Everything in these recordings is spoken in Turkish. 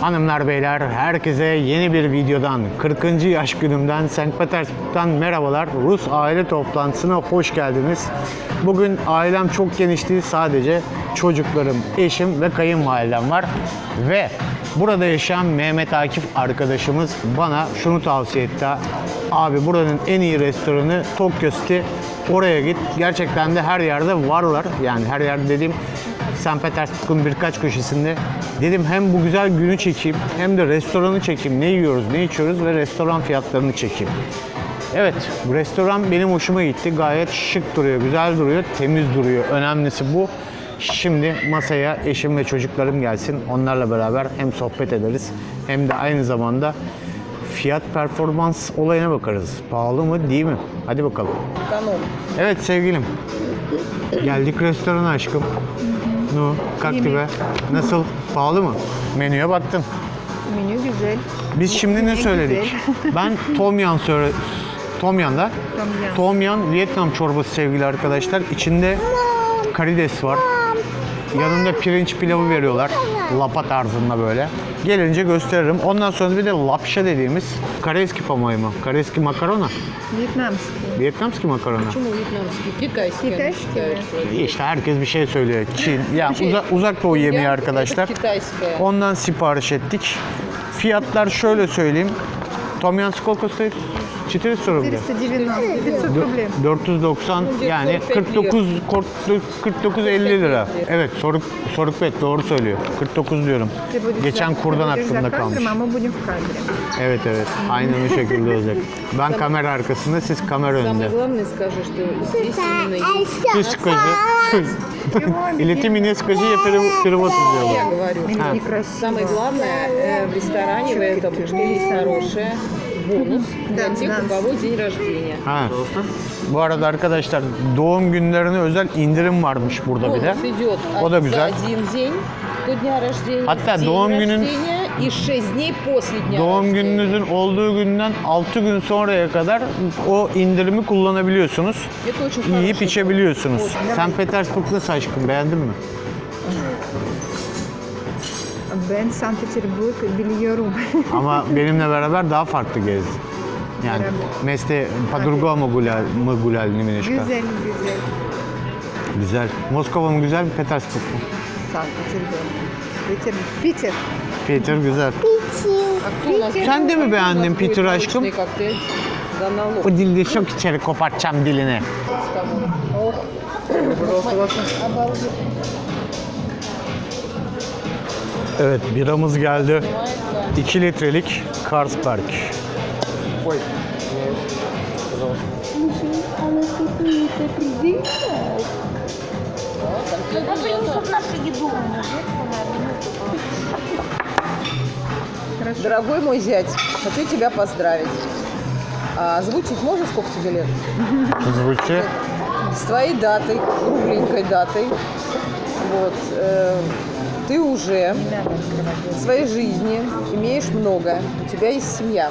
Hanımlar beyler herkese yeni bir videodan 40. yaş günümden St. Petersburg'dan merhabalar. Rus aile toplantısına hoş geldiniz. Bugün ailem çok geniş değil sadece çocuklarım, eşim ve kayınvalidem var. Ve burada yaşayan Mehmet Akif arkadaşımız bana şunu tavsiye etti. Abi buranın en iyi restoranı Tokyo City. Oraya git. Gerçekten de her yerde varlar. Yani her yerde dediğim St. Petersburg'un birkaç köşesinde. Dedim hem bu güzel günü çekeyim hem de restoranı çekeyim. Ne yiyoruz, ne içiyoruz ve restoran fiyatlarını çekeyim. Evet, bu restoran benim hoşuma gitti. Gayet şık duruyor, güzel duruyor, temiz duruyor. Önemlisi bu. Şimdi masaya eşim ve çocuklarım gelsin. Onlarla beraber hem sohbet ederiz hem de aynı zamanda fiyat performans olayına bakarız. Pahalı mı değil mi? Hadi bakalım. Tamam. Evet sevgilim. Geldik restorana aşkım. No, kaktibe. Nasıl? Pahalı mı? Menüye baktım. Menü güzel. Biz şimdi ne söyledik? ben Tom Yan söyle Tom Yan'da. Tom Yan. Tom Yan Vietnam çorbası sevgili arkadaşlar. İçinde karides var, Yanında pirinç pilavı veriyorlar. Lapa tarzında böyle. Gelince gösteririm. Ondan sonra bir de lapşa dediğimiz kareski pamuğu mu? Kareski makarona. Вьетнамский. Vietnamski makarona. Почему вьетнамский? Китайский. Şey, Китайский. İşte herkes bir şey söylüyor. Çin. Ya Şey, uza- uzak doğu yemeği Ya, arkadaşlar. это Китайская. Ondan sipariş ettik. Fiyatlar şöyle söyleyeyim. Tom Yum сколько стоит? 400 рублей. 490. 500 рублей. 490 yani 49 49 50 lira. Evet Soruk Soruk Bet doğru söylüyor. 49 diyorum. Ты будешь Geçen за- kurdan ты будешь aklımda за kalmış. кадром, а мы будем в кадре. Evet evet. Aynen o şekilde olacak. Ben kamera arkasında, siz kamera önünde. Самое главное скажи, что здесь именно есть. Ты скажи. Или ты мне скажи, я перев- перевод Я сделаю. говорю. Меню А. некрасиво. Самое главное э, в ресторане в этом, что есть хорошее бонус для Да, тех, да. у кого день рождения. Ha. Bu arada arkadaşlar doğum günlerine özel indirim varmış burada bir de. Бонус идет O da от- güzel. за один день до дня рождения, Hatta день doğum günün- рождения и 6 дней после дня Doğum рождения. gününüzün olduğu günden 6 gün sonraya kadar o indirimi kullanabiliyorsunuz. Это очень Yiyip хороший içebiliyorsunuz. Очень. Sen Petersburg nasıl aşkım beğendin mi? Ben Sankt Petersburg biliyorum. Ama benimle beraber daha farklı gezdin. Yani Meste Padurgo mu Gulal mı Gulal Nimenişka? Güzel, güzel. Güzel. Moskova mı güzel, Petersburg mu? Sankt Petersburg. Peter, Peter. Peter güzel. Peter. Sen de mi beğendin Peter aşkım? Bu dilde şok içeri kopartacağım dilini. Oh. Evet biramız geldi. 2 litrelik Carlsberg. Нашу еду, Дорогой мой зять, хочу тебя поздравить. А озвучить можно, сколько тебе лет? Звучи. С твоей датой, кругленькой датой. Вот. э, ты уже в своей жизни имеешь много. У тебя есть семья.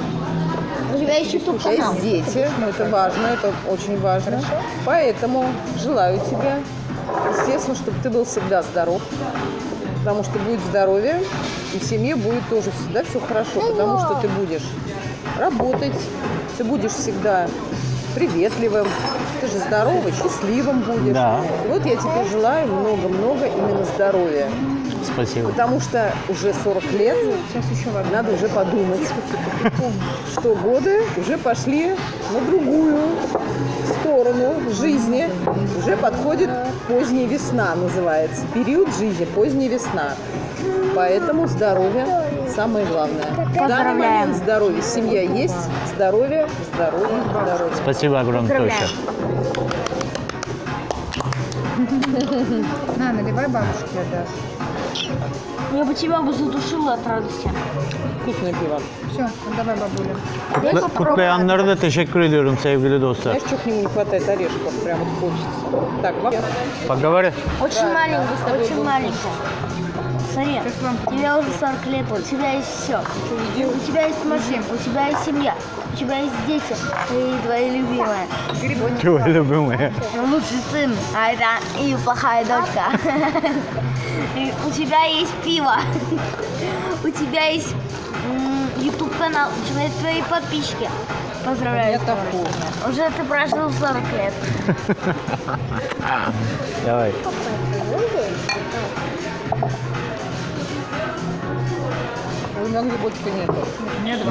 у тебя есть YouTube У тебя канал. есть дети. Это важно, это очень важно. Поэтому желаю тебе, естественно, чтобы ты был всегда здоров. Потому что будет здоровье, и в семье будет тоже всегда все хорошо. Потому что ты будешь работать, ты будешь всегда приветливым, ты же здоровый, счастливым будешь. Да. И вот я тебе желаю много-много именно здоровья. Спасибо. Потому что уже 40 лет Сейчас еще вода. надо уже подумать, что годы уже пошли на другую сторону жизни. Уже подходит поздняя весна, называется. Период жизни, поздняя весна. Поэтому здоровье самое главное. В данный Поздравляем. момент здоровье. Семья есть, здоровье, здоровье, здоровье. Спасибо огромное, Тоша. На, наливай бабушке отдашь. Я бы тебя бы задушила от радости. Вкусное пиво. Все, давай бабуля. Kutla- Kutlayanlara da teşekkür ediyorum sevgili dostlar. Знаешь, что к нему не хватает орешков? Прям вот хочется. Так, вам- Поговори. Очень маленькая, очень маленькая. Смотри, тебе уже 40 лет, у тебя есть все. У тебя есть машина, у тебя есть семья, у тебя есть дети, и твои любимые. Твоя любимая. Лучший сын, а это и плохая дочка. У тебя есть пиво. у тебя есть YouTube канал, у тебя есть твои подписчики. Поздравляю. Это вкусно. Уже ты прожил 40 лет. Давай. У меня грибочка нету.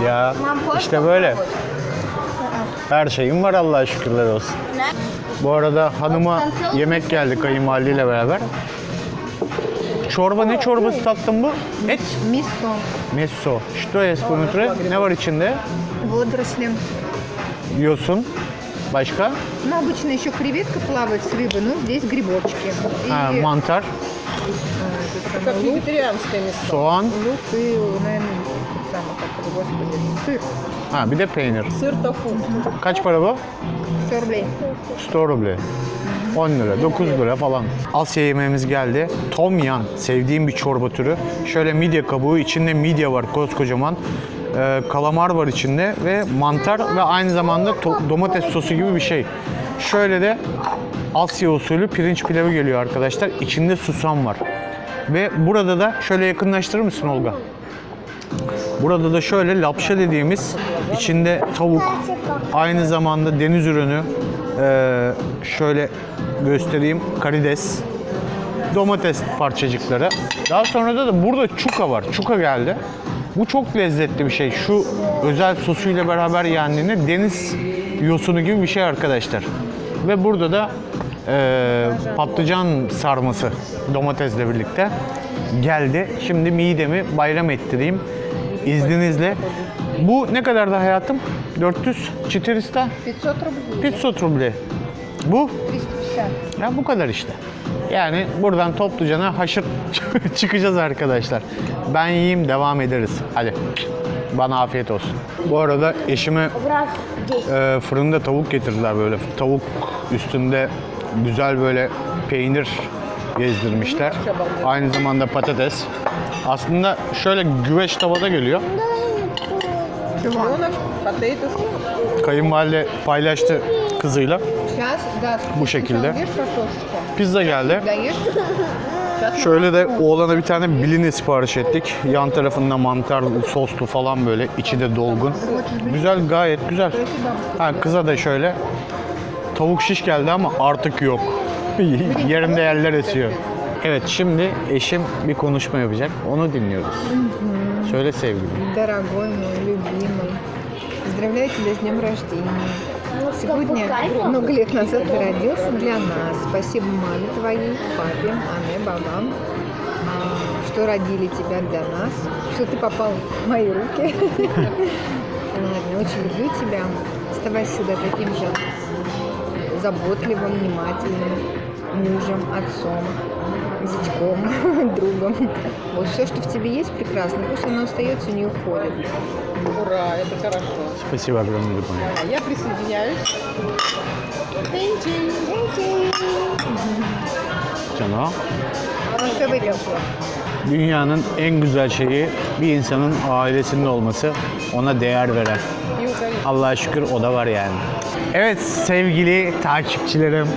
Ya işte böyle. Her şeyim var Allah'a şükürler olsun. Bu arada hanıma yemek geldi kayınvalideyle beraber. Çorba ne çorbası tattın bu? Et. Мисо. Messo. Что есть внутри? Ne var içinde? Водоросли. Yosun. Başka? Ну, обычно еще креветка плавает с рыбой, но здесь грибочки. И Ha, mantar, э, этот Как самый лук, вегетарианское мясо. soğan, лук и, наверное, этот самый, как его, господи, сыр. ha bir de peynir. Сыр тофу. Kaç para bu? 100 рублей. 100 ruble. 10 lira, 9 lira falan. Asya yemeğimiz geldi. Tom yan, sevdiğim bir çorba türü. Şöyle midye kabuğu, içinde midye var koskocaman. Ee, kalamar var içinde ve mantar ve aynı zamanda to- domates sosu gibi bir şey. Şöyle de Asya usulü pirinç pilavı geliyor arkadaşlar. İçinde susam var. Ve burada da şöyle yakınlaştırır mısın Olga? Burada da şöyle lapşa dediğimiz içinde tavuk, aynı zamanda deniz ürünü, eee, şöyle göstereyim karides, domates parçacıkları. Daha sonra da, da burada çuka var. Çuka geldi. Bu çok lezzetli bir şey. Şu özel sosuyla beraber yendiğinde deniz yosunu gibi bir şey arkadaşlar. Ve burada da eee, patlıcan sarması domatesle birlikte geldi. Şimdi midemi bayram ettireyim izninizle. Bu ne kadardı hayatım? 400, 400, 500 rubley. 500 rubley. Bu? 350. Ya bu kadar işte. Yani buradan toplucana haşır çıkacağız arkadaşlar. Ben yiyeyim devam ederiz. Hadi. Bana afiyet olsun. Bu arada eşime e, fırında tavuk getirdiler böyle. Tavuk üstünde güzel böyle peynir gezdirmişler. Aynı zamanda patates. Aslında şöyle güveç tavada geliyor. Kayınvalide paylaştı kızıyla. Bu şekilde. Pizza geldi. Şöyle de oğlana bir tane biline sipariş ettik. Yan tarafında mantar soslu falan böyle içi de dolgun. Güzel gayet güzel. Ha, kıza da şöyle tavuk şiş geldi ama artık yok. Yerimde yerler esiyor. Evet şimdi eşim bir konuşma yapacak. Onu dinliyoruz. Söyle sevgilim. Дорогой мой любимый, поздравляю тебя с днем рождения. Сегодня, много лет назад ты родился для нас. Спасибо маме твоей, папе, маме, бабам, а, что родили тебя для нас, что ты попал в мои руки. Ладно, очень люблю тебя. Оставайся всегда таким же заботливым, внимательным мужем, отцом, зятьком, другом. Вот все, что в тебе есть прекрасно, пусть оно остается, не уходит. Ура, это хорошо. Спасибо огромное, любимая. А я присоединяюсь. Cano. Ну что выпил? Dünyanın en güzel şeyi bir insanın ailesinin olması, ona değer veren. И укорить. Allah'a şükür o da var yani. Evet sevgili takipçilerim.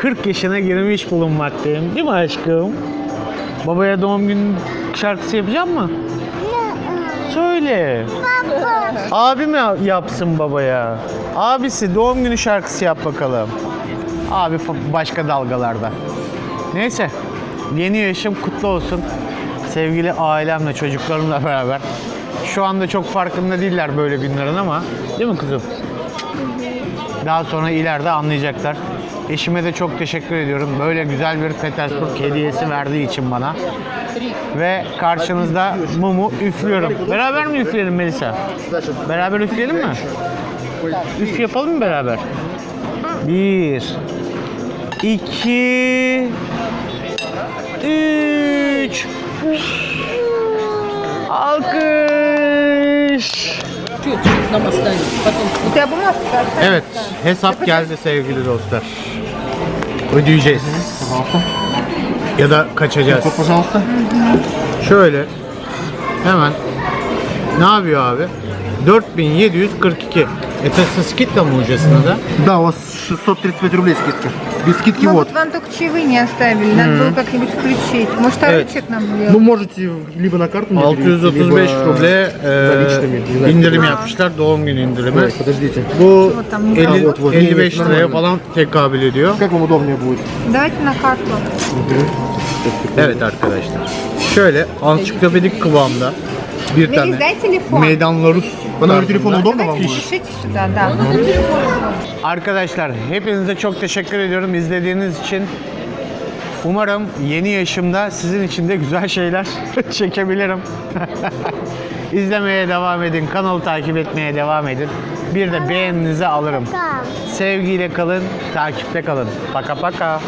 40 yaşına girmiş bulunmaktayım. Değil mi aşkım? Babaya doğum günü şarkısı yapacak mı? Söyle. Abi mi yapsın babaya? Abisi doğum günü şarkısı yap bakalım. Abi başka dalgalarda. Neyse. Yeni yaşım kutlu olsun. Sevgili ailemle, çocuklarımla beraber. Şu anda çok farkında değiller böyle günlerin ama. Değil mi kızım? Daha sonra ileride anlayacaklar. Eşime de çok teşekkür ediyorum. Böyle güzel bir Petersburg hediyesi verdiği için bana. Ve karşınızda mumu üflüyorum. Beraber mi üfleyelim Melisa? Beraber üfleyelim mi? Üf yapalım mı beraber? Bir, iki, üç. Alkış. Evet, hesap geldi sevgili dostlar Ödeyeceğiz. Ya da kaçacağız. Şöyle hemen ne yapıyor abi? 4742. Это со скидком уже да? Да, у вас 635 рублей скидка. Без скидки Мы вот. вот вам только чаевые не оставили, надо было как-нибудь включить. Может, второй Evet. чек нам Ну, сделать? можете либо на карту мне перевести, 635 либо ruble наличными, не e, знаю. indirim yapmışlar. Doğum günü indirimi. Ой, Подождите. Bu Вот там не 50, вот, вот. 55 Нет, liraya нормально. falan tekabül ediyor. Как вам удобнее будет? Давайте на карту. Evet arkadaşlar. Şöyle ansiklopedik kıvamda bir Мелис, tane дай телефон. Meydan bana bir telefon odam da var burada. Şişe kişiden Arkadaşlar hepinize çok teşekkür ediyorum izlediğiniz için. Umarım yeni yaşımda sizin için de güzel şeyler çekebilirim. İzlemeye devam edin, kanalı takip etmeye devam edin. Bir de beğeninizi alırım. Sevgiyle kalın, takipte kalın. Paka paka.